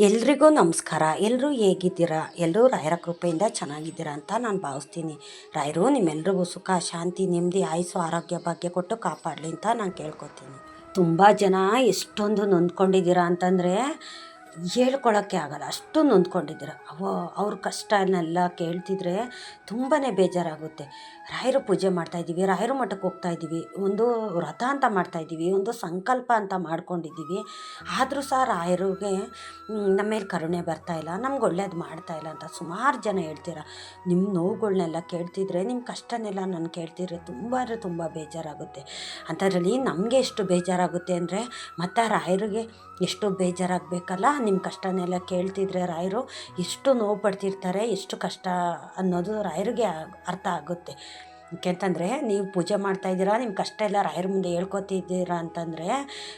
ಎಲ್ರಿಗೂ ನಮಸ್ಕಾರ. ಎಲ್ಲರೂ ಹೇಗಿದ್ದೀರಾ? ಎಲ್ಲರೂ ರಾಯರ ಕೃಪೆಯಿಂದ ಚೆನ್ನಾಗಿದ್ದೀರಾ ಅಂತ ನಾನು ಭಾವಿಸ್ತೀನಿ. ರಾಯರು, ನಿಮ್ಮೆಲ್ರಿಗೂ ಸುಖ, ಶಾಂತಿ, ನೆಮ್ಮದಿ, ಆಯಸ್ಸು, ಆರೋಗ್ಯ, ಭಾಗ್ಯ ಕೊಟ್ಟು ಕಾಪಾಡಲಿ ಅಂತ ನಾನು ಕೇಳ್ಕೊತೀನಿ. ತುಂಬ ಜನ ಎಷ್ಟೊಂದು ನೊಂದ್ಕೊಂಡಿದ್ದೀರಾ ಅಂತಂದರೆ ಹೇಳ್ಕೊಳ್ಳೋಕ್ಕೆ ಆಗಲ್ಲ. ಅಷ್ಟು ನೊಂದ್ಕೊಂಡಿದ್ದೀರ. ಅವ ಅವ್ರ ಕಷ್ಟನೆಲ್ಲ ಕೇಳ್ತಿದ್ರೆ ತುಂಬಾ ಬೇಜಾರಾಗುತ್ತೆ. ರಾಯರು ಪೂಜೆ ಮಾಡ್ತಾ ಇದ್ದೀವಿ, ರಾಯರು ಮಠಕ್ಕೆ ಹೋಗ್ತಾ ಇದ್ದೀವಿ. ಒಂದು ವ್ರತ ಅಂತ ಮಾಡ್ತಾ ಇದ್ದೀವಿ, ಒಂದು ಸಂಕಲ್ಪ ಅಂತ ಮಾಡ್ಕೊಂಡಿದ್ದೀವಿ. ಆದರೂ ಸಹ ರಾಯರಿಗೆ ನಮ್ಮ ಮೇಲೆ ಕರುಣೆ ಬರ್ತಾ ಇಲ್ಲ, ನಮ್ಗೆ ಒಳ್ಳೇದು ಮಾಡ್ತಾ ಇಲ್ಲ ಅಂತ ಸುಮಾರು ಜನ ಹೇಳ್ತೀರ. ನಿಮ್ಮ ನೋವುಗಳನ್ನೆಲ್ಲ ಕೇಳ್ತಿದ್ರೆ ನಿಮ್ಮ ಕಷ್ಟನೆಲ್ಲ ನಾನು ಕೇಳ್ತಿದ್ರೆ ತುಂಬ ಅಂದರೆ ತುಂಬ ಬೇಜಾರಾಗುತ್ತೆ. ಅಂಥದ್ರಲ್ಲಿ ನಮಗೆ ಎಷ್ಟು ಬೇಜಾರಾಗುತ್ತೆ ಅಂದರೆ, ಮತ್ತು ರಾಯರಿಗೆ ಎಷ್ಟು ಬೇಜಾರಾಗಬೇಕಲ್ಲ? ನಿಮ್ಮ ಕಷ್ಟನೆಲ್ಲ ಕೇಳ್ತಿದ್ರೆ ರಾಯರು ಎಷ್ಟು ನೋವು ಪಡ್ತಿರ್ತಾರೆ, ಎಷ್ಟು ಕಷ್ಟ ಅನ್ನೋದು ರಾಯರಿಗೆ ಅರ್ಥ ಆಗುತ್ತೆ. ಯಾಕೆಂತಂದರೆ ನೀವು ಪೂಜೆ ಮಾಡ್ತಾಯಿದ್ದೀರಾ ನಿಮ್ಮ ಕಷ್ಟ ಎಲ್ಲ ರಾಯರ ಮುಂದೆ ಹೇಳ್ಕೊತಿದ್ದೀರಾ ಅಂತಂದರೆ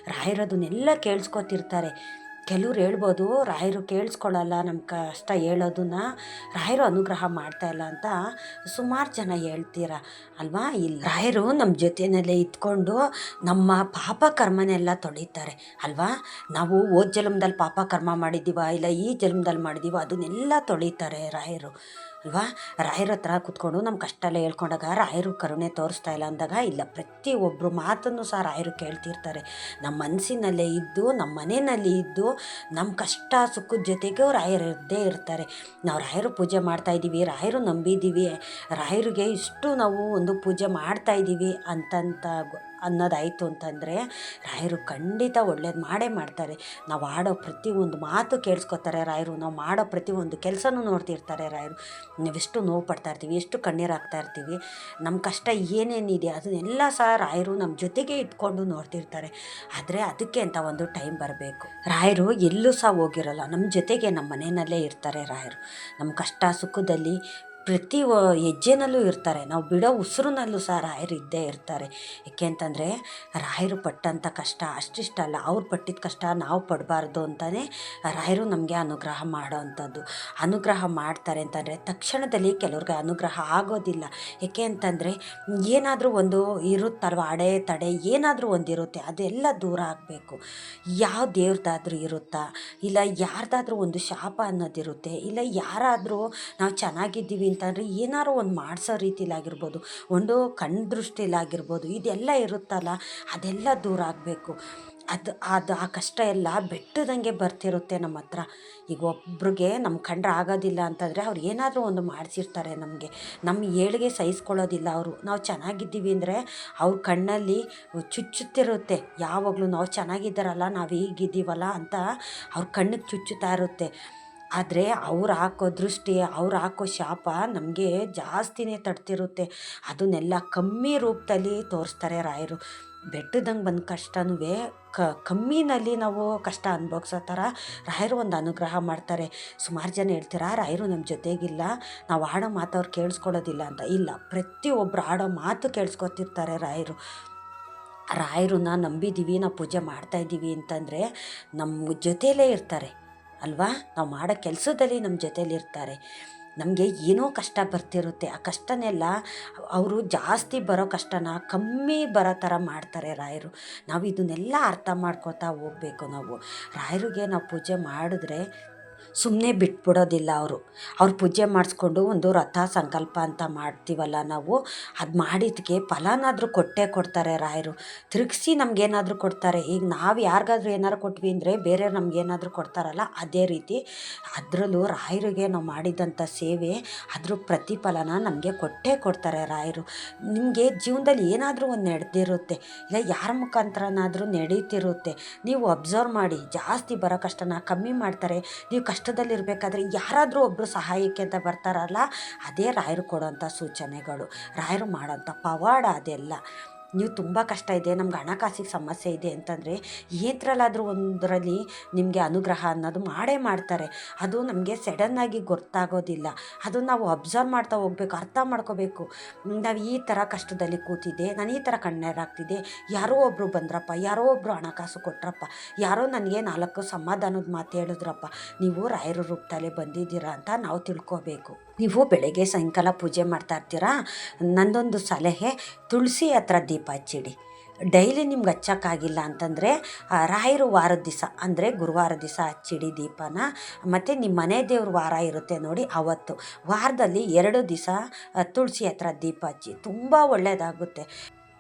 ರಾಯರು ಅದನ್ನೆಲ್ಲ ಕೇಳಿಸ್ಕೊತಿರ್ತಾರೆ. ಕೆಲವ್ರು ಹೇಳ್ಬೋದು, ರಾಯರು ಕೇಳಿಸ್ಕೊಳ್ಳಲ್ಲ ನಮ್ಮ ಕಷ್ಟ ಹೇಳೋದನ್ನ, ರಾಯರು ಅನುಗ್ರಹ ಮಾಡ್ತಾ ಇಲ್ಲ ಅಂತ ಸುಮಾರು ಜನ ಹೇಳ್ತೀರ. ಅಲ್ವಾ? ಇಲ್ಲ ರಾಯರು ನಮ್ಮ ಜೊತೆಯಲ್ಲೇ ಇದ್ಕೊಂಡು ನಮ್ಮ ಪಾಪ ಕರ್ಮನೆಲ್ಲ ತೊಳಿತಾರೆ. ಅಲ್ವಾ? ನಾವು ಓದ್ ಜನ್ಮದಲ್ಲಿ ಪಾಪ ಕರ್ಮ ಮಾಡಿದ್ದೀವ, ಇಲ್ಲ ಈ ಜನ್ಮದಲ್ಲಿ ಮಾಡಿದ್ದೀವ, ಅದನ್ನೆಲ್ಲ ತೊಳಿತಾರೆ ರಾಯರು. ಅಲ್ವಾ ರಾಯರ ಹತ್ರ ಕೂತ್ಕೊಂಡು ನಮ್ಮ ಕಷ್ಟ ಎಲ್ಲ ಹೇಳ್ಕೊಂಡಾಗ ರಾಯರು ಕರುಣೆ ತೋರಿಸ್ತಾ ಇಲ್ಲ ಅಂದಾಗ, ಇಲ್ಲ ಪ್ರತಿಯೊಬ್ಬರು ಮಾತನ್ನು ಸಹ ರಾಯರು ಕೇಳ್ತಿರ್ತಾರೆ. ನಮ್ಮ ಮನಸ್ಸಿನಲ್ಲೇ ಇದ್ದು ನಮ್ಮ ಮನೆಯಲ್ಲಿ ಇದ್ದು ನಮ್ಮ ಕಷ್ಟ ಸುಖದ ಜೊತೆಗೆ ರಾಯರು ಇದ್ದೇ ಇರ್ತಾರೆ. ನಾವು ರಾಯರು ಪೂಜೆ ಮಾಡ್ತಾಯಿದ್ದೀವಿ ರಾಯರು ನಂಬಿದ್ದೀವಿ, ರಾಯರಿಗೆ ಇಷ್ಟು ನಾವು ಒಂದು ಪೂಜೆ ಮಾಡ್ತಾಯಿದ್ದೀವಿ ಅಂತಂತ ಅನ್ನೋದಾಯಿತು ಅಂತಂದರೆ, ರಾಯರು ಖಂಡಿತ ಒಳ್ಳೇದು ಮಾಡೇ ಮಾಡ್ತಾರೆ. ನಾವು ಆಡೋ ಪ್ರತಿಯೊಂದು ಮಾತು ಕೇಳಿಸ್ಕೊತಾರೆ ರಾಯರು. ನಾವು ಮಾಡೋ ಪ್ರತಿಯೊಂದು ಕೆಲಸನೂ ನೋಡ್ತಿರ್ತಾರೆ ರಾಯರು. ನಾವೆಷ್ಟು ನೋವು ಪಡ್ತಾ ಇರ್ತೀವಿ, ಎಷ್ಟು ಕಣ್ಣೀರು ಹಾಕ್ತಾ ಇರ್ತೀವಿ ನಮ್ಮ ಕಷ್ಟ ಏನೇನಿದೆ ಅದನ್ನೆಲ್ಲ ಸಹ ರಾಯರು ನಮ್ಮ ಜೊತೆಗೆ ಇಟ್ಕೊಂಡು ನೋಡ್ತಿರ್ತಾರೆ. ಆದರೆ ಅದಕ್ಕೆ ಅಂತ ಒಂದು ಟೈಮ್ ಬರಬೇಕು. ರಾಯರು ಎಲ್ಲೂ ಸಹ ಹೋಗಿರಲ್ಲ. ನಮ್ಮ ಜೊತೆಗೆ ನಮ್ಮ ಮನೆಯಲ್ಲೇ ಇರ್ತಾರೆ ರಾಯರು. ನಮ್ಮ ಕಷ್ಟ ಸುಖದಲ್ಲಿ ಪ್ರತಿ ಹೆಜ್ಜೆನಲ್ಲೂ ಇರ್ತಾರೆ. ನಾವು ಬಿಡೋ ಉಸಿರಿನಲ್ಲೂ ಸಹ ರಾಯರು ಇದ್ದೇ ಇರ್ತಾರೆ. ಏಕೆ ಅಂತಂದರೆ, ರಾಯರು ಪಟ್ಟಂಥ ಕಷ್ಟ ಅಷ್ಟಿಷ್ಟಲ್ಲ. ಅವ್ರು ಪಟ್ಟಿದ ಕಷ್ಟ ನಾವು ಪಡಬಾರ್ದು ಅಂತಲೇ ರಾಯರು ನಮಗೆ ಅನುಗ್ರಹ ಮಾಡೋ ಅಂಥದ್ದು. ಅನುಗ್ರಹ ಮಾಡ್ತಾರೆ ಅಂತಂದರೆ ತಕ್ಷಣದಲ್ಲಿ ಕೆಲವ್ರಿಗೆ ಅನುಗ್ರಹ ಆಗೋದಿಲ್ಲ. ಏಕೆ ಅಂತಂದರೆ, ಏನಾದರೂ ಒಂದು ಇರುತ್ತಲ್ವ, ಅಡೆ ತಡೆ ಏನಾದರೂ ಒಂದು ಇರುತ್ತೆ, ಅದೆಲ್ಲ ದೂರ ಆಗಬೇಕು. ಯಾವ ದೇವ್ರದ್ದಾದ್ರೂ ಇರುತ್ತಾ? ಇಲ್ಲ ಯಾರ್ದಾದ್ರೂ ಒಂದು ಶಾಪ ಅನ್ನೋದಿರುತ್ತೆ. ಇಲ್ಲ ಯಾರಾದರೂ ನಾವು ಚೆನ್ನಾಗಿದ್ದೀವಿ ಅಂತಂದರೆ ಏನಾರು ಒಂದು ಮಾಡಿಸೋ ರೀತಿಲಾಗಿರ್ಬೋದು, ಒಂದು ಕಣ್ಣು ದೃಷ್ಟಿಲಾಗಿರ್ಬೋದು, ಇದೆಲ್ಲ ಇರುತ್ತಲ್ಲ, ಅದೆಲ್ಲ ದೂರ ಆಗಬೇಕು. ಅದು ಅದು ಆ ಕಷ್ಟ ಎಲ್ಲ ಬೆಟ್ಟದಂಗೆ ಬರ್ತಿರುತ್ತೆ ನಮ್ಮ ಹತ್ರ. ಈಗ ಒಬ್ರಿಗೆ ನಮ್ಮ ಕಂಡ್ರೆ ಆಗೋದಿಲ್ಲ ಅಂತಂದರೆ ಅವ್ರು ಏನಾದರೂ ಒಂದು ಮಾಡಿಸಿರ್ತಾರೆ ನಮಗೆ. ನಮ್ಮ ಏಳಿಗೆ ಸಹಿಸ್ಕೊಳ್ಳೋದಿಲ್ಲ ಅವರು. ನಾವು ಚೆನ್ನಾಗಿದ್ದೀವಿ ಅಂದರೆ ಅವ್ರ ಕಣ್ಣಲ್ಲಿ ಚುಚ್ಚುತ್ತಿರುತ್ತೆ. ಯಾವಾಗಲೂ ನಾವು ಚೆನ್ನಾಗಿದ್ದಾರಲ್ಲ, ನಾವು ಹೀಗಿದ್ದೀವಲ್ಲ ಅಂತ ಅವ್ರ ಕಣ್ಣಿಗೆ ಚುಚ್ಚುತ್ತಾ ಇರುತ್ತೆ. ಆದರೆ ಅವ್ರು ಹಾಕೋ ದೃಷ್ಟಿ, ಅವ್ರು ಹಾಕೋ ಶಾಪ ನಮಗೆ ಜಾಸ್ತಿನೇ ತಡ್ತಿರುತ್ತೆ. ಅದನ್ನೆಲ್ಲ ಕಮ್ಮಿ ರೂಪದಲ್ಲಿ ತೋರಿಸ್ತಾರೆ ರಾಯರು. ಬೆಟ್ಟದಂಗೆ ಬಂದ ಕಷ್ಟನೂ ಕ, ಕಮ್ಮಿನಲ್ಲಿ ನಾವು ಕಷ್ಟ ಅನುಭವಿಸೋ ಥರ ರಾಯರು ಒಂದು ಅನುಗ್ರಹ ಮಾಡ್ತಾರೆ. ಸುಮಾರು ಜನ ಹೇಳ್ತೀರಾ, ರಾಯರು ನಮ್ಮ ಜೊತೆಗಿಲ್ಲ, ನಾವು ಆಡೋ ಮಾತು ಅವ್ರು ಕೇಳಿಸ್ಕೊಳ್ಳೋದಿಲ್ಲ ಅಂತ. ಇಲ್ಲ ಪ್ರತಿಯೊಬ್ಬರು ಆಡೋ ಮಾತು ಕೇಳಿಸ್ಕೊತಿರ್ತಾರೆ ರಾಯರು. ರಾಯರನ್ನ ನಂಬಿದ್ದೀವಿ ನಾವು ಪೂಜೆ ಮಾಡ್ತಾಯಿದ್ದೀವಿ ಅಂತಂದರೆ ನಮ್ಮ ಜೊತೆಯಲ್ಲೇ ಇರ್ತಾರೆ. ಅಲ್ವಾ? ನಾವು ಮಾಡೋ ಕೆಲಸದಲ್ಲಿ ನಮ್ಮ ಜೊತೆಯಲ್ಲಿರ್ತಾರೆ ನಮಗೆ ಏನೋ ಕಷ್ಟ ಬರ್ತಿರುತ್ತೆ. ಆ ಕಷ್ಟನೆಲ್ಲ ಅವರು ಜಾಸ್ತಿ ಬರೋ ಕಷ್ಟನ ಕಮ್ಮಿ ಬರೋ ಥರ ಮಾಡ್ತಾರೆ ರಾಯರು. ನಾವು ಇದನ್ನೆಲ್ಲ ಅರ್ಥ ಮಾಡ್ಕೋತಾ ಹೋಗ್ಬೇಕು ನಾವು. ರಾಯರಿಗೆ ನಾವು ಪೂಜೆ ಮಾಡಿದ್ರೆ ಸುಮ್ಮನೆ ಬಿಟ್ಬಿಡೋದಿಲ್ಲ ಅವರು. ಅವ್ರು ಪೂಜೆ ಮಾಡಿಸ್ಕೊಂಡು ಒಂದು ರಥ ಸಂಕಲ್ಪ ಅಂತ ಮಾಡ್ತೀವಲ್ಲ ನಾವು, ಅದು ಮಾಡಿದ್ದಕ್ಕೆ ಫಲನಾದರೂ ಕೊಟ್ಟೇ ಕೊಡ್ತಾರೆ ರಾಯರು. ತಿರುಗಿಸಿ ನಮಗೇನಾದರೂ ಕೊಡ್ತಾರೆ. ಈಗ ನಾವು ಯಾರಿಗಾದ್ರೂ ಏನಾರು ಕೊಟ್ವಿ ಅಂದರೆ ಬೇರೆ ನಮಗೇನಾದರೂ ಕೊಡ್ತಾರಲ್ಲ, ಅದೇ ರೀತಿ ಅದರಲ್ಲೂ ರಾಯರಿಗೆ ನಾವು ಮಾಡಿದಂಥ ಸೇವೆ, ಅದ್ರ ಪ್ರತಿಫಲನ ನಮಗೆ ಕೊಟ್ಟೇ ಕೊಡ್ತಾರೆ ರಾಯರು. ನಿಮಗೆ ಜೀವನದಲ್ಲಿ ಏನಾದರೂ ಒಂದು ನಡೆದಿರುತ್ತೆ, ಇಲ್ಲ ಯಾರ ಮುಖಾಂತರನಾದರೂ ನಡೀತಿರುತ್ತೆ. ನೀವು ಅಬ್ಸರ್ವ್ ಮಾಡಿ, ಜಾಸ್ತಿ ಬರೋ ಕಷ್ಟನ ಕಮ್ಮಿ ಮಾಡ್ತಾರೆ. ನೀವು ಕಷ್ಟದಲ್ಲಿರಬೇಕಾದ್ರೆ ಯಾರಾದರೂ ಒಬ್ಬರು ಸಹಾಯಕ್ಕೆ ಅಂತ ಬರ್ತಾರಲ್ಲ ಅದೇ ರಾಯರು ಕೊಡೋಂಥ ಸೂಚನೆಗಳು. ರಾಯರು ಮಾಡೋಂಥ ಪವಾಡ ಅದೆಲ್ಲ. ನೀವು ತುಂಬ ಕಷ್ಟ ಇದೆ, ನಮ್ಗೆ ಹಣಕಾಸಿಗೆ ಸಮಸ್ಯೆ ಇದೆ ಅಂತಂದರೆ ಏತ್ರಲ್ಲಾದರೂ ಒಂದರಲ್ಲಿ ನಿಮಗೆ ಅನುಗ್ರಹ ಅನ್ನೋದು ಮಾಡೇ ಮಾಡ್ತಾರೆ. ಅದು ನಮಗೆ ಸಡನ್ನಾಗಿ ಗೊತ್ತಾಗೋದಿಲ್ಲ. ಅದು ನಾವು ಅಬ್ಸರ್ವ್ ಮಾಡ್ತಾ ಹೋಗ್ಬೇಕು, ಅರ್ಥ ಮಾಡ್ಕೋಬೇಕು. ನಾವು ಈ ಥರ ಕಷ್ಟದಲ್ಲಿ ಕೂತಿದ್ದೆ, ನಾನು ಈ ಥರ ಕಣ್ಣೀರಾಗ್ತಿದ್ದೆ, ಯಾರೋ ಒಬ್ಬರು ಬಂದ್ರಪ್ಪ, ಯಾರೋ ಒಬ್ಬರು ಹಣಕಾಸು ಕೊಟ್ರಪ್ಪ, ಯಾರೋ ನನಗೆ ನಾಲ್ಕು ಸಮಾಧಾನದ ಮಾತು ಹೇಳಿದ್ರಪ್ಪ, ನೀವು ರಾಯರ ರೂಪದಲ್ಲೇ ಬಂದಿದ್ದೀರಾ ಅಂತ ನಾವು ತಿಳ್ಕೋಬೇಕು. ನೀವು ಬೆಳಗ್ಗೆ ಸಾಯಂಕಾಲ ಪೂಜೆ ಮಾಡ್ತಾ ಇರ್ತೀರಾ? ನಂದೊಂದು ಸಲಹೆ, ತುಳಸಿ ಹತ್ರ ದೀಪ ಹಚ್ಚಿಡಿ. ಡೈಲಿ ನಿಮ್ಗೆ ಹಚ್ಚೋಕ್ಕಾಗಿಲ್ಲ ಅಂತಂದರೆ ರಾಯರು ವಾರದ ದಿವಸ, ಅಂದರೆ ಗುರುವಾರ ದಿವಸ ಹಚ್ಚಿಡಿ ದೀಪನ. ಮತ್ತು ನಿಮ್ಮ ಮನೆ ದೇವ್ರ ವಾರ ಇರುತ್ತೆ ನೋಡಿ, ಅವತ್ತು. ವಾರದಲ್ಲಿ ಎರಡು ದಿವಸ ತುಳಸಿ ಹತ್ರ ದೀಪ ಹಚ್ಚಿ. ತುಂಬ ಒಳ್ಳೆಯದಾಗುತ್ತೆ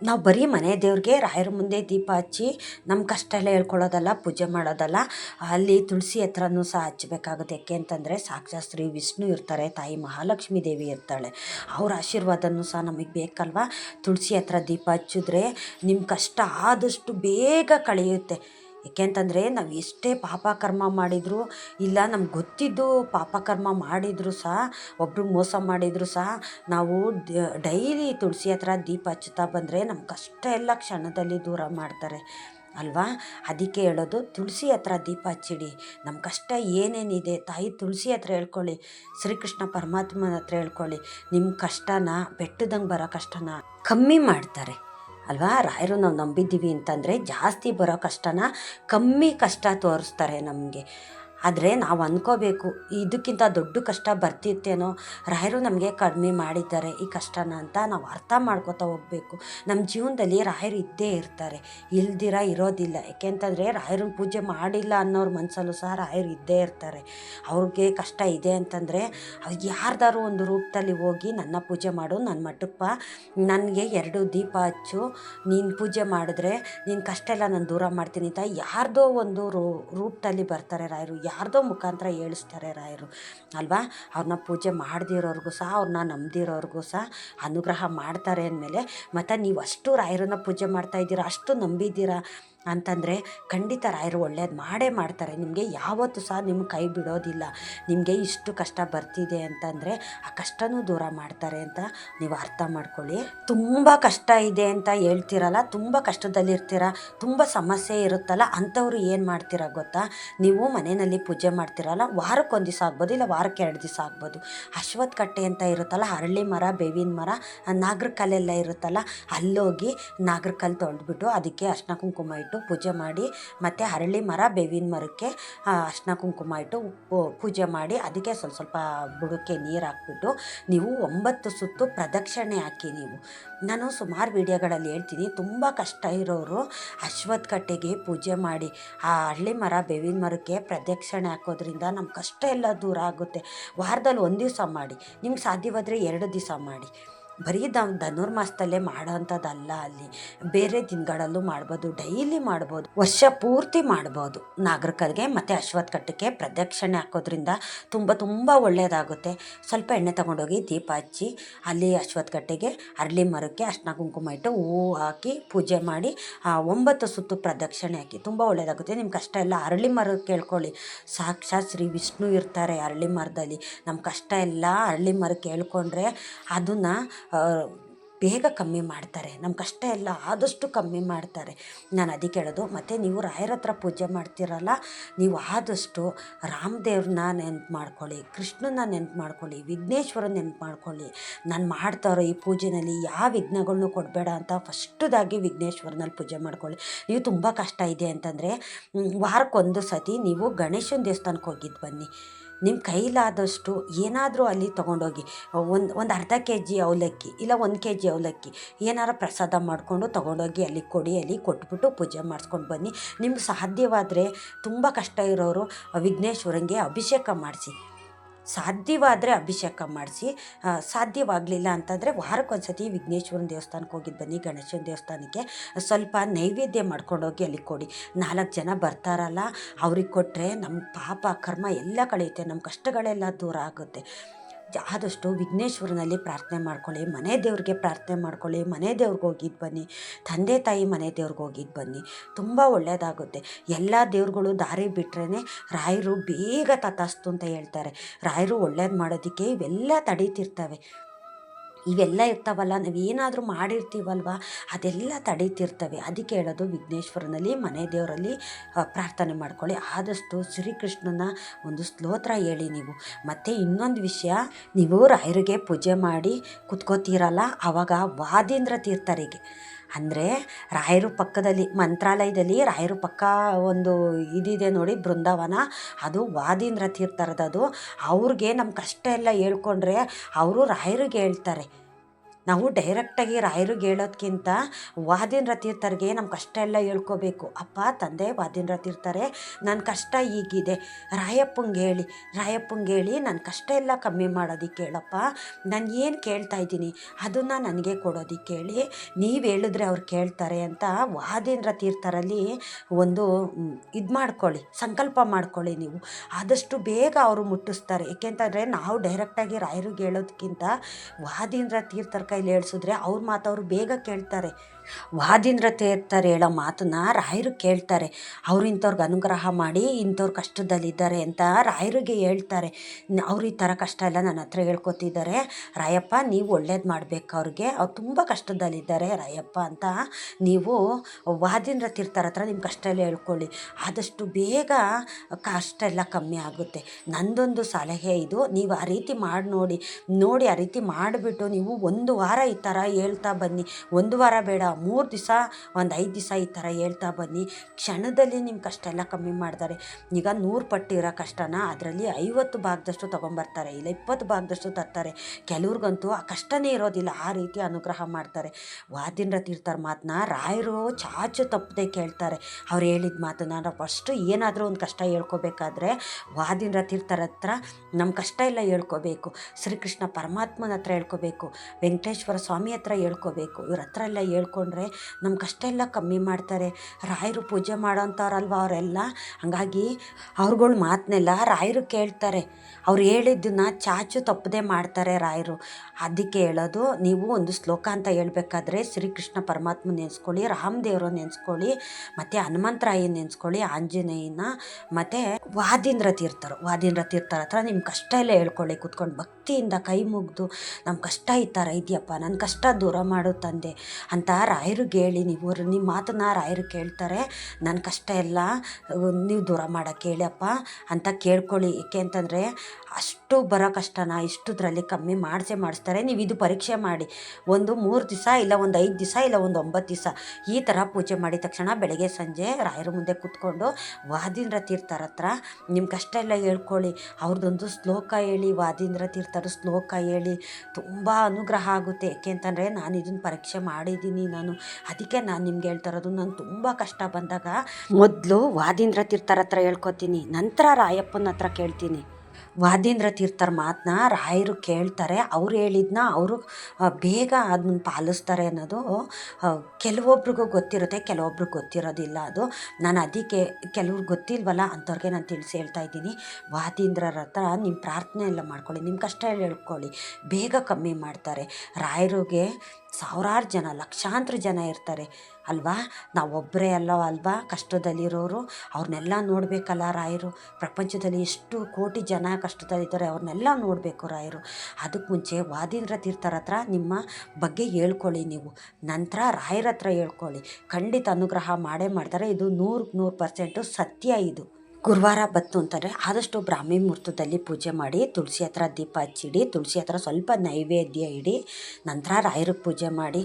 ನಾವು ಬರೀ ಮನೆ ದೇವ್ರಿಗೆ ರಾಯರ ಮುಂದೆ ದೀಪ ಹಚ್ಚಿ ನಮ್ಮ ಕಷ್ಟ ಎಲ್ಲ ಹೇಳ್ಕೊಳ್ಳೋದಲ್ಲ, ಪೂಜೆ ಮಾಡೋದಲ್ಲ, ಅಲ್ಲಿ ತುಳಸಿ ಹತ್ರನೂ ಸಹ ಹಚ್ಚಬೇಕಾಗುತ್ತೆ. ಯಾಕೆ ಅಂತಂದರೆ ಸಾಕ್ಷಾತ್ ಶ್ರೀ ವಿಷ್ಣು ಇರ್ತಾರೆ, ತಾಯಿ ಮಹಾಲಕ್ಷ್ಮೀ ದೇವಿ ಇರ್ತಾಳೆ. ಅವ್ರ ಆಶೀರ್ವಾದನೂ ಸಹ ನಮಗೆ ಬೇಕಲ್ವಾ? ತುಳಸಿ ಹತ್ರ ದೀಪ ಹಚ್ಚಿದ್ರೆ ನಿಮ್ಮ ಕಷ್ಟ ಆದಷ್ಟು ಬೇಗ ಕಳೆಯುತ್ತೆ. ಏಕೆಂತಂದರೆ ನಾವು ಎಷ್ಟೇ ಪಾಪ ಕರ್ಮ ಮಾಡಿದರೂ, ಇಲ್ಲ ನಮ್ಗೆ ಗೊತ್ತಿದ್ದು ಪಾಪ ಕರ್ಮ ಮಾಡಿದರೂ ಸಹ ಒಬ್ರು ಮೋಸ ಮಾಡಿದರೂ ಸಹ ನಾವು ಡೈಲಿ ತುಳಸಿ ಹತ್ರ ದೀಪ ಹಚ್ಚುತ್ತಾ ಬಂದರೆ ನಮ್ಮ ಕಷ್ಟ ಎಲ್ಲ ಕ್ಷಣದಲ್ಲಿ ದೂರ ಮಾಡ್ತಾರೆ. ಅಲ್ವಾ? ಅದಕ್ಕೆ ಹೇಳೋದು, ತುಳಸಿ ಹತ್ರ ದೀಪ ಹಚ್ಚಿಡಿ. ನಮ್ಮ ಕಷ್ಟ ಏನೇನಿದೆ ತಾಯಿ ತುಳಸಿ ಹತ್ರ ಹೇಳ್ಕೊಳ್ಳಿ, ಶ್ರೀಕೃಷ್ಣ ಪರಮಾತ್ಮನ ಹತ್ರ ಹೇಳ್ಕೊಳ್ಳಿ ನಿಮ್ಮ ಕಷ್ಟನ, ಬೆಟ್ಟದಂಗೆ ಬರೋ ಕಷ್ಟನ ಕಮ್ಮಿ ಮಾಡ್ತಾರೆ. ಅಲ್ವಾ? ರಾಯರು ನಾವು ನಂಬಿದ್ದೀವಿ ಅಂತಂದರೆ ಜಾಸ್ತಿ ಬರೋ ಕಷ್ಟನ ಕಮ್ಮಿ ಕಷ್ಟ ತೋರಿಸ್ತಾರೆ ನಮಗೆ. ಆದರೆ ನಾವು ಅಂದ್ಕೋಬೇಕು ಇದಕ್ಕಿಂತ ದೊಡ್ಡ ಕಷ್ಟ ಬರ್ತಿತ್ತೇನೋ, ರಾಯರು ನಮಗೆ ಕಡಿಮೆ ಮಾಡಿದ್ದಾರೆ ಈ ಕಷ್ಟನ ಅಂತ ನಾವು ಅರ್ಥ ಮಾಡ್ಕೋತಾ ಹೋಗಬೇಕು. ನಮ್ಮ ಜೀವನದಲ್ಲಿ ರಾಯರು ಇದ್ದೇ ಇರ್ತಾರೆ, ಇಲ್ದಿರ ಇರೋದಿಲ್ಲ. ಯಾಕೆಂತಂದರೆ ರಾಯರನ್ನ ಪೂಜೆ ಮಾಡಿಲ್ಲ ಅನ್ನೋರ ಮನಸ್ಸಲ್ಲೂ ಸಹ ರಾಯರು ಇದ್ದೇ ಇರ್ತಾರೆ. ಅವ್ರಿಗೆ ಕಷ್ಟ ಇದೆ ಅಂತಂದರೆ ಯಾರ್ದಾರು ಒಂದು ರೂಪದಲ್ಲಿ ಹೋಗಿ ನನ್ನ ಪೂಜೆ ಮಾಡು ನನ್ನ ಮಟ್ಟಪ್ಪ ನನಗೆ ಎರಡು ದೀಪ ಹಚ್ಚು, ನೀನು ಪೂಜೆ ಮಾಡಿದ್ರೆ ನಿನ್ನ ಕಷ್ಟ ಎಲ್ಲ ನಾನು ದೂರ ಮಾಡ್ತೀನಿ ಅಂತ ಯಾರ್ದೋ ಒಂದು ರೂಪದಲ್ಲಿ ಬರ್ತಾರೆ ರಾಯರು. ಯಾರ್ದೋ ಮುಖಾಂತರ ಹೇಳಿಸ್ತಾರೆ ರಾಯರು, ಅಲ್ವಾ? ಅವ್ರನ್ನ ಪೂಜೆ ಮಾಡದಿರೋರ್ಗೂ ಸಹ, ಅವ್ರನ್ನ ನಂಬದಿರೋರ್ಗೂ ಸಹ ಅನುಗ್ರಹ ಮಾಡ್ತಾರೆ ಅಂದಮೇಲೆ, ಮತ್ತು ನೀವು ಅಷ್ಟು ರಾಯರನ್ನ ಪೂಜೆ ಮಾಡ್ತಾ ಇದ್ದೀರಾ, ಅಷ್ಟು ನಂಬಿದ್ದೀರಾ? ಅಂತಂದರೆ ಖಂಡಿತ ರಾಯರು ಒಳ್ಳೇದು ಮಾಡೇ ಮಾಡ್ತಾರೆ. ನಿಮಗೆ ಯಾವತ್ತೂ ಸಹ ನಿಮ್ಮ ಕೈ ಬಿಡೋದಿಲ್ಲ. ನಿಮಗೆ ಇಷ್ಟು ಕಷ್ಟ ಬರ್ತಿದೆ ಅಂತಂದರೆ ಆ ಕಷ್ಟನೂ ದೂರ ಮಾಡ್ತಾರೆ ಅಂತ ನೀವು ಅರ್ಥ ಮಾಡ್ಕೊಳ್ಳಿ. ತುಂಬ ಕಷ್ಟ ಇದೆ ಅಂತ ಹೇಳ್ತಿರಲ್ಲ, ತುಂಬ ಕಷ್ಟದಲ್ಲಿರ್ತೀರ, ತುಂಬ ಸಮಸ್ಯೆ ಇರುತ್ತಲ್ಲ, ಅಂಥವ್ರು ಏನು ಮಾಡ್ತೀರ ಗೊತ್ತಾ? ನೀವು ಮನೆಯಲ್ಲಿ ಪೂಜೆ ಮಾಡ್ತಿರಲ್ಲ, ವಾರಕ್ಕೊಂದು ದಿವಸ ಆಗ್ಬೋದು ಇಲ್ಲ ವಾರಕ್ಕೆ ಎರಡು ದಿವಸ ಆಗ್ಬೋದು. ಅಶ್ವತ್ಥ ಕಟ್ಟೆ ಅಂತ ಇರುತ್ತಲ್ಲ, ಹರಳಿ ಮರ, ಬೇವಿನ ಮರ, ನಾಗರಕಲ್ಲೆಲ್ಲ ಇರುತ್ತಲ್ಲ, ಅಲ್ಲೋಗಿ ನಾಗರ ಕಲ್ಲು ತೊಳೆದ್ಬಿಟ್ಟು ಅದಕ್ಕೆ ಅರ್ಶಿನ ಕುಂಕುಮ ಇಟ್ಟು ಪೂಜೆ ಮಾಡಿ, ಮತ್ತು ಅರಳಿ ಮರ, ಬೇವಿನ ಮರಕ್ಕೆ ಅರ್ಶಿನ ಕುಂಕುಮ ಇಟ್ಟು ಪೂಜೆ ಮಾಡಿ, ಅದಕ್ಕೆ ಸ್ವಲ್ಪ ಸ್ವಲ್ಪ ಬುಡಕ್ಕೆ ನೀರು ಹಾಕ್ಬಿಟ್ಟು ನೀವು ಒಂಬತ್ತು ಸುತ್ತು ಪ್ರದಕ್ಷಿಣೆ ಹಾಕಿ ನೀವು. ನಾನು ಸುಮಾರು ವಿಡಿಯೋಗಳಲ್ಲಿ ಹೇಳ್ತೀನಿ, ತುಂಬ ಕಷ್ಟ ಇರೋರು ಅಶ್ವತ್ಥ ಕಟ್ಟೆಗೆ ಪೂಜೆ ಮಾಡಿ, ಆ ಹಳ್ಳಿ ಮರ, ಬೇವಿನ ಮರಕ್ಕೆ ಪ್ರದಕ್ಷಿಣೆ ಹಾಕೋದ್ರಿಂದ ನಮ್ಮ ಕಷ್ಟ ಎಲ್ಲ ದೂರ ಆಗುತ್ತೆ. ವಾರದಲ್ಲಿ ಒಂದು ದಿವಸ ಮಾಡಿ, ನಿಮ್ಗೆ ಸಾಧ್ಯವಾದರೆ ಎರಡು ದಿವಸ ಮಾಡಿ. ಬರೀ ದ ಧನುರ್ಮಾಸದಲ್ಲೇ ಮಾಡೋ ಅಂಥದ್ದಲ್ಲ ಅಲ್ಲಿ. ಬೇರೆ ದಿನಗಳಲ್ಲೂ ಮಾಡ್ಬೋದು, ಡೈಲಿ ಮಾಡ್ಬೋದು, ವರ್ಷ ಪೂರ್ತಿ ಮಾಡ್ಬೋದು. ನಾಗರಿಕರಿಗೆ ಮತ್ತು ಅಶ್ವತ್ಥ ಕಟ್ಟಕ್ಕೆ ಪ್ರದಕ್ಷಿಣೆ ಹಾಕೋದ್ರಿಂದ ತುಂಬ ತುಂಬ ಒಳ್ಳೆಯದಾಗುತ್ತೆ ಸ್ವಲ್ಪ ಎಣ್ಣೆ ತಗೊಂಡೋಗಿ ದೀಪ ಹಚ್ಚಿ ಅಲ್ಲಿ ಅಶ್ವತ್ಥ ಕಟ್ಟೆಗೆ ಅರಳಿ ಮರಕ್ಕೆ ಅರ್ಶಿನ ಕುಂಕುಮ ಇಟ್ಟು ಹೂವು ಹಾಕಿ ಪೂಜೆ ಮಾಡಿ ಒಂಬತ್ತು ಸುತ್ತು ಪ್ರದಕ್ಷಿಣೆ ಹಾಕಿ ತುಂಬ ಒಳ್ಳೆಯದಾಗುತ್ತೆ ನಿಮ್ಮ ಕಷ್ಟ ಎಲ್ಲ ಅರಳಿ ಮರ ಕೇಳ್ಕೊಳ್ಳಿ. ಸಾಕ್ಷಾತ್ ಶ್ರೀ ವಿಷ್ಣು ಇರ್ತಾರೆ ಅರಳಿ ಮರದಲ್ಲಿ. ನಮ್ಮ ಕಷ್ಟ ಎಲ್ಲ ಅರಳಿ ಮರ ಕೇಳ್ಕೊಂಡ್ರೆ ಅದನ್ನು ಬೇಗ ಕಮ್ಮಿ ಮಾಡ್ತಾರೆ. ನಮ್ಮ ಕಷ್ಟ ಎಲ್ಲ ಆದಷ್ಟು ಕಮ್ಮಿ ಮಾಡ್ತಾರೆ. ನಾನು ಅದಕ್ಕೆ ಹೇಳೋದು ಮತ್ತು ನೀವು ರಾಯರ ಹತ್ರ ಪೂಜೆ ಮಾಡ್ತೀರಲ್ಲ? ನೀವು ಆದಷ್ಟು ರಾಮದೇವ್ರನ್ನ ನೆನ್ಪು ಮಾಡ್ಕೊಳ್ಳಿ ಕೃಷ್ಣನ ನೆನ್ಪು ಮಾಡ್ಕೊಳ್ಳಿ, ವಿಘ್ನೇಶ್ವರ ನೆನ್ಪು ಮಾಡ್ಕೊಳ್ಳಿ. ನಾನು ಮಾಡ್ತಾರೋ ಈ ಪೂಜೆನಲ್ಲಿ, ಯಾವ ವಿಘ್ನಗಳನ್ನೂ ಕೊಡಬೇಡ ಅಂತ ಫಸ್ಟದಾಗಿ ವಿಘ್ನೇಶ್ವರನಲ್ಲಿ ಪೂಜೆ ಮಾಡ್ಕೊಳ್ಳಿ. ನೀವು ತುಂಬ ಕಷ್ಟ ಇದೆ ಅಂತಂದರೆ ವಾರಕ್ಕೊಂದು ಸತಿ ನೀವು ಗಣೇಶನ ದೇವಸ್ಥಾನಕ್ಕೆ ಹೋಗಿದ್ದು ಬನ್ನಿ. ನಿಮ್ಮ ಕೈಲಾದಷ್ಟು ಏನಾದರೂ ಅಲ್ಲಿ ತೊಗೊಂಡೋಗಿ, ಒಂದು ಒಂದು ಅರ್ಧ ಕೆ ಜಿ ಅವಲಕ್ಕಿ ಇಲ್ಲ ಒಂದು ಕೆ ಜಿ ಅವಲಕ್ಕಿ ಏನಾರು ಪ್ರಸಾದ ಮಾಡಿಕೊಂಡು ತೊಗೊಂಡೋಗಿ ಅಲ್ಲಿ ಕೊಡಿ, ಅಲ್ಲಿ ಕೊಟ್ಬಿಟ್ಟು ಪೂಜೆ ಮಾಡಿಸ್ಕೊಂಡು ಬನ್ನಿ. ನಿಮ್ಗೆ ಸಾಧ್ಯವಾದರೆ ತುಂಬ ಕಷ್ಟ ಇರೋರು ವಿಘ್ನೇಶ್ವರಂಗೆ ಅಭಿಷೇಕ ಮಾಡಿಸಿ. ಸಾಧ್ಯವಾದರೆ ಅಭಿಷೇಕ ಮಾಡಿಸಿ ಸಾಧ್ಯವಾಗಲಿಲ್ಲ ಅಂತಂದರೆ ವಾರಕ್ಕೊಂದ್ಸತಿ ವಿಘ್ನೇಶ್ವರನ ದೇವಸ್ಥಾನಕ್ಕೆ ಹೋಗಿದ್ದು ಬನ್ನಿ, ಗಣೇಶನ ದೇವಸ್ಥಾನಕ್ಕೆ. ಸ್ವಲ್ಪ ನೈವೇದ್ಯ ಮಾಡ್ಕೊಂಡೋಗಿ ಅಲ್ಲಿ ಕೊಡಿ. ನಾಲ್ಕು ಜನ ಬರ್ತಾರಲ್ಲ, ಅವ್ರಿಗೆ ಕೊಟ್ಟರೆ ನಮ್ಮ ಪಾಪ, ಕರ್ಮ ಎಲ್ಲ ಕಳೆಯುತ್ತೆ ನಮ್ಮ ಕಷ್ಟಗಳೆಲ್ಲ ದೂರ ಆಗುತ್ತೆ. ಆದಷ್ಟು ವಿಘ್ನೇಶ್ವರನಲ್ಲಿ ಪ್ರಾರ್ಥನೆ ಮಾಡ್ಕೊಳ್ಳಿ, ಮನೆ ದೇವ್ರಿಗೆ ಪ್ರಾರ್ಥನೆ ಮಾಡ್ಕೊಳ್ಳಿ, ಮನೆ ದೇವ್ರಿಗೆ ಹೋಗಿದ್ದು ಬನ್ನಿ, ತಂದೆ ತಾಯಿ ಮನೆ ದೇವ್ರಿಗೆ ಹೋಗಿದ್ದು ಬನ್ನಿ, ತುಂಬ ಒಳ್ಳೆಯದಾಗುತ್ತೆ ಎಲ್ಲ ದೇವ್ರುಗಳು ದಾರಿ ಬಿಟ್ರೇ ರಾಯರು ಬೇಗ ತತಾಸ್ತು ಅಂತ ಹೇಳ್ತಾರೆ. ರಾಯರು ಒಳ್ಳೇದು ಮಾಡೋದಕ್ಕೆ ಇವೆಲ್ಲ ತಡೀತಿರ್ತವೆ. ಇವೆಲ್ಲ ಇರ್ತಾವಲ್ಲ ನಾವು ಏನಾದರೂ ಮಾಡಿರ್ತೀವಲ್ವ? ಅದೆಲ್ಲ ತಡೀತಿರ್ತವೆ. ಅದಕ್ಕೆ ಹೇಳೋದು ವಿಘ್ನೇಶ್ವರನಲ್ಲಿ, ಮನೆ ದೇವರಲ್ಲಿ ಪ್ರಾರ್ಥನೆ ಮಾಡ್ಕೊಳ್ಳಿ. ಆದಷ್ಟು ಶ್ರೀಕೃಷ್ಣನ ಒಂದು ಸ್ತೋತ್ರ ಹೇಳಿ ನೀವು. ಮತ್ತು ಇನ್ನೊಂದು ವಿಷಯ, ನೀವು ರಾಯರಿಗೆ ಪೂಜೆ ಮಾಡಿ ಕುತ್ಕೋತೀರಲ್ಲ ಆವಾಗ ವಾದೀಂದ್ರ ತೀರ್ಥರಿಗೆ. ಅಂದರೆ ರಾಯರು ಪಕ್ಕದಲ್ಲಿ, ಮಂತ್ರಾಲಯದಲ್ಲಿ ರಾಯರು ಪಕ್ಕ ಒಂದು ಇದಿದೆ ನೋಡಿ ಬೃಂದಾವನ. ಅದು ವಾದೀಂದ್ರ ತೀರ್ಥರದದು ಅವ್ರಿಗೆ ನಮ್ಮ ಕಷ್ಟ ಎಲ್ಲ ಹೇಳ್ಕೊಂಡ್ರೆ ಅವರು ರಾಯರಿಗೆ ಹೇಳ್ತಾರೆ. ನಾವು ಡೈರೆಕ್ಟಾಗಿ ರಾಯರಿಗೆ ಹೇಳೋದ್ಕಿಂತ ವಾದಿನ ತೀರ್ಥರಿಗೆ ನಮ್ಮ ಕಷ್ಟ ಎಲ್ಲ ಹೇಳ್ಕೋಬೇಕು. ಅಪ್ಪ, ತಂದೆ ವಾದಿನ ತೀರ್ಥರೇ ನನ್ನ ಕಷ್ಟ ಈಗಿದೆ ರಾಯಪ್ಪಂಗೆ ಹೇಳಿ ರಾಯಪ್ಪಂಗೆ ಹೇಳಿ ನನ್ನ ಕಷ್ಟ ಎಲ್ಲ ಕಮ್ಮಿ ಮಾಡೋದಕ್ಕೆ ಹೇಳಪ್ಪ. ನಾನು ಏನು ಕೇಳ್ತಾ ಇದ್ದೀನಿ, ಅದನ್ನು ನನಗೆ ಕೊಡೋದಕ್ಕೆ ಹೇಳಿ. ನೀವು ಹೇಳಿದ್ರೆ ಅವ್ರು ಕೇಳ್ತಾರೆ ಅಂತ ವಾದೇಂದ್ರ ತೀರ್ಥರಲ್ಲಿ ಒಂದು ಇದು ಮಾಡ್ಕೊಳ್ಳಿ, ಸಂಕಲ್ಪ ಮಾಡ್ಕೊಳ್ಳಿ ನೀವು. ಆದಷ್ಟು ಬೇಗ ಅವರು ಮುಟ್ಟಿಸ್ತಾರೆ. ಏಕೆಂತಂದರೆ ನಾವು ಡೈರೆಕ್ಟಾಗಿ ರಾಯರಿಗೆ ಹೇಳೋದಕ್ಕಿಂತ ವಾದೇಂದ್ರ ತೀರ್ಥರ ಕೈಲಿ ಹೇಳ್ಸಿದ್ರೆ ಅವ್ರ ಮಾತು ಅವರು ಬೇಗ ಕೇಳ್ತಾರೆ. ವಾದೀಂದ್ರ ತೀರ್ಥರು ಹೇಳೋ ಮಾತನ್ನ ರಾಯರು ಕೇಳ್ತಾರೆ. ಅವ್ರು ಇಂಥವ್ರಿಗೆ ಅನುಗ್ರಹ ಮಾಡಿ ಇಂಥವ್ರು ಕಷ್ಟದಲ್ಲಿದ್ದಾರೆ ಅಂತ ರಾಯರಿಗೆ ಹೇಳ್ತಾರೆ. ಅವ್ರು ಈ ಥರ ಕಷ್ಟ ಎಲ್ಲ ನನ್ನ ಹತ್ರ ಹೇಳ್ಕೊತಿದ್ದಾರೆ. ರಾಯಪ್ಪ, ನೀವು ಒಳ್ಳೇದು ಮಾಡಬೇಕು ಅವ್ರಿಗೆ. ಅವ್ರು ತುಂಬ ಕಷ್ಟದಲ್ಲಿದ್ದಾರೆ ರಾಯಪ್ಪ ಅಂತ ನೀವು ವಾದೀಂದ್ರ ತೀರ್ಥರ ಹತ್ರ ನಿಮ್ಮ ಕಷ್ಟ ಎಲ್ಲ ಹೇಳ್ಕೊಳ್ಳಿ. ಆದಷ್ಟು ಬೇಗ ಕಷ್ಟ ಎಲ್ಲ ಕಮ್ಮಿ ಆಗುತ್ತೆ. ನಂದೊಂದು ಸಲಹೆ ಇದು. ನೀವು ಆ ರೀತಿ ಮಾಡಿ ನೋಡಿ ನೋಡಿ ಆ ರೀತಿ ಮಾಡಿಬಿಟ್ಟು ನೀವು ಒಂದು ವಾರ ಈ ಥರ ಹೇಳ್ತಾ ಬನ್ನಿ. ಒಂದು ವಾರ ಬೇಡ ಮೂರು ದಿವಸ, ಒಂದು ಐದು ದಿವಸ ಈ ಥರ ಹೇಳ್ತಾ ಬನ್ನಿ. ಕ್ಷಣದಲ್ಲಿ ನಿಮ್ಮ ಕಷ್ಟ ಎಲ್ಲ ಕಮ್ಮಿ ಮಾಡ್ತಾರೆ. ಈಗ ನೂರು ಪಟ್ಟು ಇರೋ ಕಷ್ಟನ ಅದರಲ್ಲಿ ಐವತ್ತು ಭಾಗದಷ್ಟು ತೊಗೊಂಬರ್ತಾರೆ. ಇಲ್ಲ ಇಪ್ಪತ್ತು ಭಾಗದಷ್ಟು ತರ್ತಾರೆ. ಕೆಲವ್ರಿಗಂತೂ ಆ ಕಷ್ಟನೇ ಇರೋದಿಲ್ಲ. ಆ ರೀತಿ ಅನುಗ್ರಹ ಮಾಡ್ತಾರೆ. ವಾದಿನ್ರ ತೀರ್ಥರ ಮಾತನ್ನ ರಾಯರು ಚಾಚು ತಪ್ಪದೆ ಕೇಳ್ತಾರೆ. ಅವ್ರು ಹೇಳಿದ ಮಾತನ್ನ ಫಸ್ಟು ಏನಾದರೂ ಒಂದು ಕಷ್ಟ ಹೇಳ್ಕೊಬೇಕಾದ್ರೆ ವಾದಿನ್ರ ತೀರ್ಥರ ಹತ್ರ ನಮ್ಮ ಕಷ್ಟ ಎಲ್ಲ ಹೇಳ್ಕೋಬೇಕು. ಶ್ರೀಕೃಷ್ಣ ಪರಮಾತ್ಮನ ಹತ್ರ ಹೇಳ್ಕೋಬೇಕು. ವೆಂಕಟೇಶ್ವರ ಸ್ವಾಮಿ ಹತ್ರ ಹೇಳ್ಕೋಬೇಕು. ಇವ್ರ ಹತ್ರ ಎಲ್ಲ ಹೇಳ್ಕೊಂಡ್ರೆ ನಮ್ಮ ಕಷ್ಟ ಎಲ್ಲ ಕಮ್ಮಿ ಮಾಡ್ತಾರೆ. ರಾಯರು ಪೂಜೆ ಮಾಡೋಂಥವ್ರಲ್ವ ಅವರೆಲ್ಲ? ಹಾಗಾಗಿ ಅವ್ರುಗಳ ಮಾತನ್ನೆಲ್ಲ ರಾಯರು ಕೇಳ್ತಾರೆ. ಅವ್ರು ಹೇಳಿದ್ದನ್ನ ಚಾಚು ತಪ್ಪದೆ ಮಾಡ್ತಾರೆ ರಾಯರು. ಅದಕ್ಕೆ ಹೇಳೋದು, ನೀವು ಒಂದು ಶ್ಲೋಕ ಅಂತ ಹೇಳಬೇಕಾದ್ರೆ ಶ್ರೀಕೃಷ್ಣ ಪರಮಾತ್ಮ ನೆನೆಸ್ಕೊಳ್ಳಿ, ರಾಮದೇವರು ನೆನೆಸ್ಕೊಳ್ಳಿ, ಮತ್ತು ಹನುಮಂತರಾಯ ನೆನೆಸ್ಕೊಳ್ಳಿ, ಆಂಜನೇಯನ, ಮತ್ತು ವಾದೀಂದ್ರ ತೀರ್ಥರು. ವಾದೀಂದ್ರ ತೀರ್ಥರ ಹತ್ರ ನಿಮ್ಮ ಕಷ್ಟ ಎಲ್ಲ ಹೇಳ್ಕೊಳ್ಳಿ. ಕೂತ್ಕೊಂಡು ಭಕ್ತಿಯಿಂದ ಕೈ ಮುಗಿದು ನಮ್ಮ ಕಷ್ಟ ಈ ಥರ ಇದೆಯಪ್ಪ ನನ್ನ ಕಷ್ಟ ದೂರ ಮಾಡು ತಂದೆ ಅಂತ ರಾಯರಿಗೆ ಹೇಳಿ ನೀವು ನಿಮ್ಮ ಮಾತನ್ನ ರಾಯರು ಕೇಳ್ತಾರೆ ನನ್ನ ಕಷ್ಟ ಎಲ್ಲ ನೀವು ದೂರ ಮಾಡೋಕ್ಕೆ ಹೇಳಪ್ಪ ಅಂತ ಕೇಳ್ಕೊಳ್ಳಿ. ಏಕೆ ಅಂತಂದರೆ ಅಷ್ಟು ಬರೋ ಕಷ್ಟನ ಇಷ್ಟುದ್ರಲ್ಲಿ ಕಮ್ಮಿ ಮಾಡಿಸೇ ಮಾಡಿಸ್ತಾರೆ. ನೀವು ಇದು ಪರೀಕ್ಷೆ ಮಾಡಿ ಒಂದು ಮೂರು ದಿವಸ ಇಲ್ಲ ಒಂದು ಐದು ದಿವಸ ಇಲ್ಲ ಒಂದು ಒಂಬತ್ತು ದಿವಸ ಈ ಥರ ಪೂಜೆ ಮಾಡಿದ ತಕ್ಷಣ ಬೆಳಗ್ಗೆ ಸಂಜೆ ರಾಯರ ಮುಂದೆ ಕೂತ್ಕೊಂಡು ವಾದೀಂದ್ರ ತೀರ್ಥರ ಹತ್ರ ನಿಮ್ಮ ಕಷ್ಟ ಎಲ್ಲ ಹೇಳ್ಕೊಳ್ಳಿ. ಅವ್ರದ್ದೊಂದು ಶ್ಲೋಕ ಹೇಳಿ, ವಾದೀಂದ್ರ ತೀರ್ಥರು ಶ್ಲೋಕ ಹೇಳಿ, ತುಂಬ ಅನುಗ್ರಹ ಆಗುತ್ತೆ. ಏಕೆ ಅಂತಂದರೆ ನಾನು ಇದನ್ನು ಪರೀಕ್ಷೆ ಮಾಡಿದ್ದೀನಿ ನಾನು. ಅದಕ್ಕೆ ನಾನು ನಿಮ್ಗೆ ಹೇಳ್ತಾ ಇರೋದು, ನಾನು ತುಂಬ ಕಷ್ಟ ಬಂದಾಗ ಮೊದಲು ವಾದೀಂದ್ರ ತೀರ್ಥರ ಹತ್ರ ಹೇಳ್ಕೊತೀನಿ, ನಂತರ ರಾಯಪ್ಪನ ಹತ್ರ ಕೇಳ್ತೀನಿ. ವಾದೀಂದ್ರ ತೀರ್ಥರ ಮಾತನ್ನ ರಾಯರು ಕೇಳ್ತಾರೆ. ಅವ್ರು ಹೇಳಿದ್ನ ಅವರು ಬೇಗ ಅದನ್ನ ಪಾಲಿಸ್ತಾರೆ ಅನ್ನೋದು ಕೆಲವೊಬ್ರಿಗೂ ಗೊತ್ತಿರುತ್ತೆ, ಕೆಲವೊಬ್ರಿಗೆ ಗೊತ್ತಿರೋದಿಲ್ಲ ಅದು. ನಾನು ಅದಕ್ಕೆ ಕೆಲವ್ರಿಗೆ ಗೊತ್ತಿಲ್ವಲ್ಲ ಅಂಥವ್ರಿಗೆ ನಾನು ತಿಳಿಸಿ ಹೇಳ್ತಾ ಇದ್ದೀನಿ. ವಾದೀಂದ್ರರ ಹತ್ರ ನಿಮ್ಮ ಪ್ರಾರ್ಥನೆ ಎಲ್ಲ ಮಾಡ್ಕೊಳ್ಳಿ ನಿಮ್ಮ ಕಷ್ಟ ಹೇಳ್ಕೊಳ್ಳಿ. ಬೇಗ ಕಮ್ಮಿ ಮಾಡ್ತಾರೆ. ರಾಯರಿಗೆ ಸಾವಿರಾರು ಜನ, ಲಕ್ಷಾಂತರ ಜನ ಇರ್ತಾರೆ. ಅಲ್ವಾ? ನಾವು ಒಬ್ಬರೇ ಅಲ್ಲ ಅಲ್ವಾ? ಕಷ್ಟದಲ್ಲಿರೋರು, ಅವ್ರನ್ನೆಲ್ಲ ನೋಡಬೇಕಲ್ಲ ರಾಯರು. ಪ್ರಪಂಚದಲ್ಲಿ ಎಷ್ಟು ಕೋಟಿ ಜನ ಕಷ್ಟದಲ್ಲಿದ್ದಾರೆ, ಅವ್ರನ್ನೆಲ್ಲ ನೋಡಬೇಕು ರಾಯರು. ಅದಕ್ಕೆ ಮುಂಚೆ ವಾದೀಂದ್ರ ತೀರ್ಥರ ಹತ್ರ ನಿಮ್ಮ ಬಗ್ಗೆ ಹೇಳ್ಕೊಳ್ಳಿ ನೀವು. ನಂತರ ರಾಯರ ಹತ್ರ ಹೇಳ್ಕೊಳ್ಳಿ. ಖಂಡಿತ ಅನುಗ್ರಹ ಮಾಡೇ ಮಾಡ್ತಾರೆ. ಇದು ನೂರಕ್ಕೆ ನೂರು ಪರ್ಸೆಂಟು ಸತ್ಯ ಇದು. ಗುರುವಾರ ಬತ್ತು ಅಂತಾರೆ. ಆದಷ್ಟು ಬ್ರಾಹ್ಮಿ ಮುಹೂರ್ತದಲ್ಲಿ ಪೂಜೆ ಮಾಡಿ, ತುಳಸಿ ಹತ್ರ ದೀಪ ಹಚ್ಚಿಡಿ, ತುಳಸಿ ಹತ್ರ ಸ್ವಲ್ಪ ನೈವೇದ್ಯ ಇಡಿ, ನಂತರ ರಾಯರಿಗೆ ಪೂಜೆ ಮಾಡಿ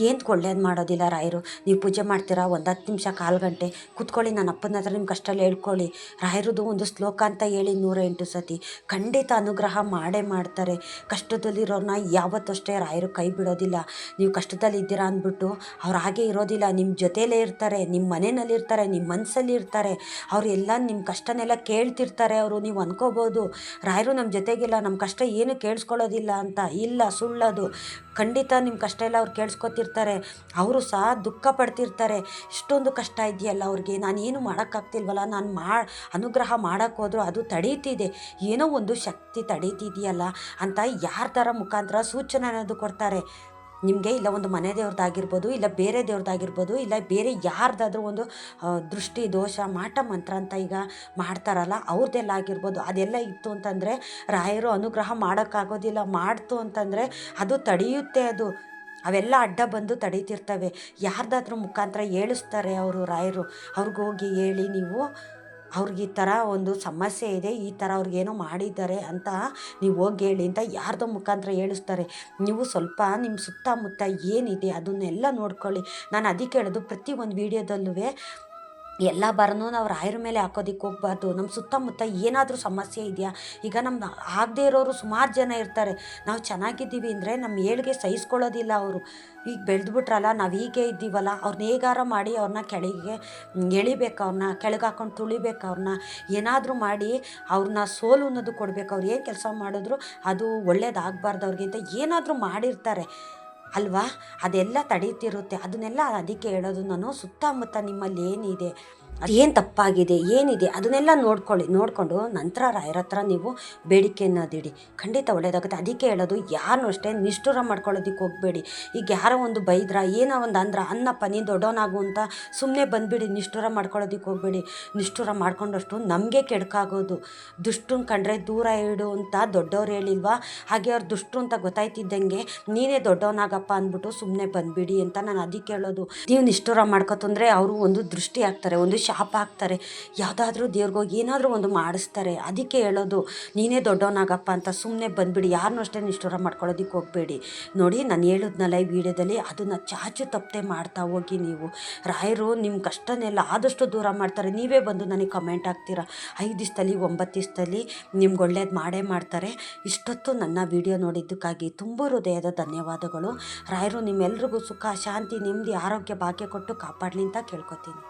ಏನು ಒಳ್ಳೇದು ಮಾಡೋದಿಲ್ಲ ರಾಯರು? ನೀವು ಪೂಜೆ ಮಾಡ್ತೀರಾ? ಒಂದು ಹತ್ತು ನಿಮಿಷ ಕಾಲು ಗಂಟೆ. ಕೂತ್ಕೊಳ್ಳಿ ನನ್ನ ಅಪ್ಪನ ಹತ್ರ ನಿಮ್ಮ ಕಷ್ಟ ಹೇಳ್ಕೊಳ್ಳಿ. ರಾಯರದು ಒಂದು ಶ್ಲೋಕ ಅಂತ ಹೇಳಿ ನೂರ ಎಂಟು ಸತಿ. ಖಂಡಿತ ಅನುಗ್ರಹ ಮಾಡೇ ಮಾಡ್ತಾರೆ. ಕಷ್ಟದಲ್ಲಿರೋರನ್ನ ಯಾವತ್ತಷ್ಟೇ ರಾಯರು ಕೈ ಬಿಡೋದಿಲ್ಲ. ನೀವು ಕಷ್ಟದಲ್ಲಿ ಇದ್ದೀರಾ ಅಂದ್ಬಿಟ್ಟು ಅವ್ರು ಹಾಗೆ ಇರೋದಿಲ್ಲ. ನಿಮ್ಮ ಜೊತೆಯಲ್ಲೇ ಇರ್ತಾರೆ ನಿಮ್ಮ ಮನೆಯಲ್ಲಿ ಇರ್ತಾರೆ ನಿಮ್ಮ ಮನಸ್ಸಲ್ಲಿ ಇರ್ತಾರೆ. ಅವರೆಲ್ಲ ನಿಮ್ಮ ಕಷ್ಟನೆಲ್ಲ ಕೇಳ್ತಿರ್ತಾರೆ ಅವರು. ನೀವು ಅನ್ಕೋಬೋದು. ರಾಯರು ನಮ್ಮ ಜೊತೆಗಿಲ್ಲ ನಮ್ಮ ಕಷ್ಟ ಏನು ಕೇಳಿಸ್ಕೊಳ್ಳೋದಿಲ್ಲ ಅಂತ. ಇಲ್ಲ, ಸುಳ್ಳದು. ಖಂಡಿತ ನಿಮ್ಮ ಕಷ್ಟ ಎಲ್ಲ ಅವ್ರು ಕೇಳಿಸ್ಕೊತಿರ್ತಾರೆ. ಅವರು ಸಹ ದುಃಖ ಪಡ್ತಿರ್ತಾರೆ. ಇಷ್ಟೊಂದು ಕಷ್ಟ ಇದೆಯಲ್ಲ ಅವ್ರಿಗೆ. ನಾನು ಏನು ಮಾಡೋಕ್ಕಾಗ್ತಿಲ್ವಲ್ಲ? ನಾನು ಮಾ, ಅನುಗ್ರಹ ಮಾಡೋಕ್ಕೋದ್ರು ಅದು ತಡೀತಿದೆ. ಏನೋ ಒಂದು ಶಕ್ತಿ ತಡೀತಿದೆಯಲ್ಲ ಅಂತ ಯಾರ ಥರ ಮುಖಾಂತರ ಸೂಚನೆ ಅನ್ನೋದು ಕೊಡ್ತಾರೆ. ನಿಮಗೆ ಇಲ್ಲ ಒಂದು ಮನೆ ದೇವ್ರದ್ದಾಗಿರ್ಬೋದು, ಇಲ್ಲ ಬೇರೆ ದೇವ್ರದ್ದಾಗಿರ್ಬೋದು, ಇಲ್ಲ ಬೇರೆ ಯಾರ್ದಾದ್ರೂ ಒಂದು ದೃಷ್ಟಿ, ದೋಷ, ಮಾಟ, ಮಂತ್ರ ಅಂತ ಈಗ ಮಾಡ್ತಾರಲ್ಲ, ಅವ್ರದ್ದೆಲ್ಲ ಆಗಿರ್ಬೋದು. ಅದೆಲ್ಲ ಇತ್ತು ಅಂತಂದರೆ ರಾಯರು ಅನುಗ್ರಹ ಮಾಡೋಕ್ಕಾಗೋದಿಲ್ಲ. ಮಾಡ್ತು ಅಂತಂದರೆ ಅದು ತಡೆಯುತ್ತೆ ಅದು. ಅವೆಲ್ಲ ಅಡ್ಡ ಬಂದು ತಡೀತಿರ್ತವೆ. ಯಾರ್ದಾದ್ರೂ ಮುಖಾಂತರ ಹೇಳಿಸ್ತಾರೆ ಅವರು ರಾಯರು. ಅವ್ರಿಗೋಗಿ ಹೇಳಿ ನೀವು ಅವ್ರಿಗೆ ಈ ಥರ ಒಂದು ಸಮಸ್ಯೆ ಇದೆ, ಈ ಥರ ಅವ್ರಿಗೇನೋ ಮಾಡಿದ್ದಾರೆ ಅಂತ ನೀವು ಹೋಗಿ ಹೇಳಿ ಅಂತ ಯಾರ್ದೋ ಮುಖಾಂತರ ಹೇಳಿಸ್ತಾರೆ. ನೀವು ಸ್ವಲ್ಪ ನಿಮ್ಮ ಸುತ್ತಮುತ್ತ ಏನಿದೆ ಅದನ್ನೆಲ್ಲ ನೋಡ್ಕೊಳ್ಳಿ. ನಾನು ಅದಕ್ಕೆ ಹೇಳೋದು ಪ್ರತಿ ಒಂದು ವೀಡಿಯೋದಲ್ಲೂ ಎಲ್ಲ ಬರನು ನಾವು ರಾಯರ ಮೇಲೆ ಹಾಕೋದಿಕ್ಕೆ ಹೋಗ್ಬಾರ್ದು. ನಮ್ಮ ಸುತ್ತಮುತ್ತ ಏನಾದರೂ ಸಮಸ್ಯೆ ಇದೆಯಾ? ಈಗ ನಮ್ಮ ಆಗದೇ ಇರೋರು ಸುಮಾರು ಜನ ಇರ್ತಾರೆ. ನಾವು ಚೆನ್ನಾಗಿದ್ದೀವಿ ಅಂದರೆ ನಮ್ಮ ಏಳಿಗೆ ಸಹಿಸ್ಕೊಳ್ಳೋದಿಲ್ಲ ಅವರು. ಈಗ ಬೆಳೆದ್ಬಿಟ್ರಲ್ಲ, ನಾವು ಹೀಗೆ ಇದ್ದೀವಲ್ಲ ಅವ್ರನ್ನ ಹೇಗಾರ ಮಾಡಿ ಅವ್ರನ್ನ ಕೆಳಗೆ ಎಳಿಬೇಕು ಅವ್ರನ್ನ ಕೆಳಗೆ ಹಾಕೊಂಡು ತುಳಿಬೇಕು ಅವ್ರನ್ನ ಏನಾದರೂ ಮಾಡಿ ಅವ್ರನ್ನ ಸೋಲು ಅನ್ನೋದು ಕೊಡಬೇಕು. ಅವ್ರು ಏನು ಕೆಲಸ ಮಾಡಿದ್ರು ಅದು ಒಳ್ಳೇದಾಗಬಾರ್ದು ಅವ್ರಿಗಿಂತ. ಏನಾದರೂ ಮಾಡಿರ್ತಾರೆ. ಅಲ್ವಾ? ಅದೆಲ್ಲ ತಡೀತಿರುತ್ತೆ. ಅದನ್ನೆಲ್ಲ ಅದಕ್ಕೆ ಹೇಳೋದು ನಾನು ಸುತ್ತಮುತ್ತ ನಿಮ್ಮಲ್ಲಿ ಏನಿದೆ ಏನು ತಪ್ಪಾಗಿದೆ, ಏನಿದೆ, ಅದನ್ನೆಲ್ಲ ನೋಡ್ಕೊಳ್ಳಿ, ನೋಡಿಕೊಂಡು ನಂತರ ರಾಯರ ಹತ್ರ ನೀವು ಬೇಡಿಕೆಯನ್ನು ಅದಿಡಿ. ಖಂಡಿತ ಒಳ್ಳೇದಾಗುತ್ತೆ. ಅದಕ್ಕೆ ಹೇಳೋದು ಯಾರನ್ನೂ ಅಷ್ಟೇ ನಿಷ್ಠುರ ಮಾಡ್ಕೊಳ್ಳೋದಕ್ಕೆ ಹೋಗಬೇಡಿ. ಈಗ ಯಾರೋ ಒಂದು ಬೈದ್ರ, ಏನೋ ಒಂದು ಅಂದ್ರ ಅನ್ನಪ್ಪ ನೀನು ದೊಡ್ಡವನಾಗು ಅಂತ ಸುಮ್ಮನೆ ಬಂದುಬಿಡಿ, ನಿಷ್ಠುರ ಮಾಡ್ಕೊಳ್ಳೋದಕ್ಕೆ ಹೋಗಬೇಡಿ. ನಿಷ್ಠುರ ಮಾಡ್ಕೊಂಡಷ್ಟು ನಮಗೆ ಕೆಡ್ಕಾಗೋದು. ದುಷ್ಟನ್ ಕಂಡ್ರೆ ದೂರ ಇಡು ಅಂತ ದೊಡ್ಡವ್ರು ಹೇಳಿಲ್ವಾ? ಹಾಗೆ ಅವ್ರು ದುಷ್ಟು ಅಂತ ಗೊತ್ತಾಯ್ತಿದ್ದಂಗೆ ನೀನೇ ದೊಡ್ಡವನಾಗಪ್ಪ ಅಂದ್ಬಿಟ್ಟು ಸುಮ್ಮನೆ ಬಂದ್ಬಿಡಿ ಅಂತ ನಾನು ಅದಕ್ಕೆ ಹೇಳೋದು. ನೀವು ನಿಷ್ಠುರ ಮಾಡ್ಕೊತಂದ್ರೆ ಅವರು ಒಂದು ದೃಷ್ಟಿ ಆಗ್ತಾರೆ. ಒಂದು ಶಾಪ ಹಾಕ್ತಾರೆ. ಯಾವುದಾದ್ರೂ ದೇವ್ರಿಗೋಗಿ ಏನಾದರೂ ಒಂದು ಮಾಡಿಸ್ತಾರೆ. ಅದಕ್ಕೆ ಹೇಳೋದು, ನೀನೇ ದೊಡ್ಡವನಾಗಪ್ಪ ಅಂತ ಸುಮ್ಮನೆ ಬಂದುಬಿಡಿ. ಯಾರನ್ನೂ ಅಷ್ಟೇ ನಿಷ್ಠುರ ಮಾಡ್ಕೊಳ್ಳೋದಕ್ಕೆ ಹೋಗಬೇಡಿ. ನೋಡಿ ನಾನು ಹೇಳಿದ್ನಲ್ಲ ಈ ವಿಡಿಯೋದಲ್ಲಿ, ಅದನ್ನು ಚಾಚು ತಪ್ಪದೆ ಮಾಡ್ತಾ ಹೋಗಿ ನೀವು. ರಾಯರು ನಿಮ್ಮ ಕಷ್ಟನೆಲ್ಲ ಆದಷ್ಟು ದೂರ ಮಾಡ್ತಾರೆ. ನೀವೇ ಬಂದು ನನಗೆ ಕಮೆಂಟ್ ಹಾಕ್ತೀರಾ? ಐದು ದಿವಸದಲ್ಲಿ ಒಂಬತ್ತು ದಿವಸದಲ್ಲಿ ನಿಮ್ಗೆ ಒಳ್ಳೇದು ಮಾಡೇ ಮಾಡ್ತಾರೆ. ಇಷ್ಟೊತ್ತು ನನ್ನ ವಿಡಿಯೋ ನೋಡಿದ್ದಕ್ಕಾಗಿ ತುಂಬ ಹೃದಯದ ಧನ್ಯವಾದಗಳು. ರಾಯರು ನಿಮ್ಮೆಲ್ಲರಿಗೂ ಸುಖ, ಶಾಂತಿ, ನೆಮ್ಮದಿ, ಆರೋಗ್ಯ, ಭಾಗ್ಯ ಕೊಟ್ಟು ಕಾಪಾಡಲಿ ಅಂತ ಕೇಳ್ಕೊತೀನಿ.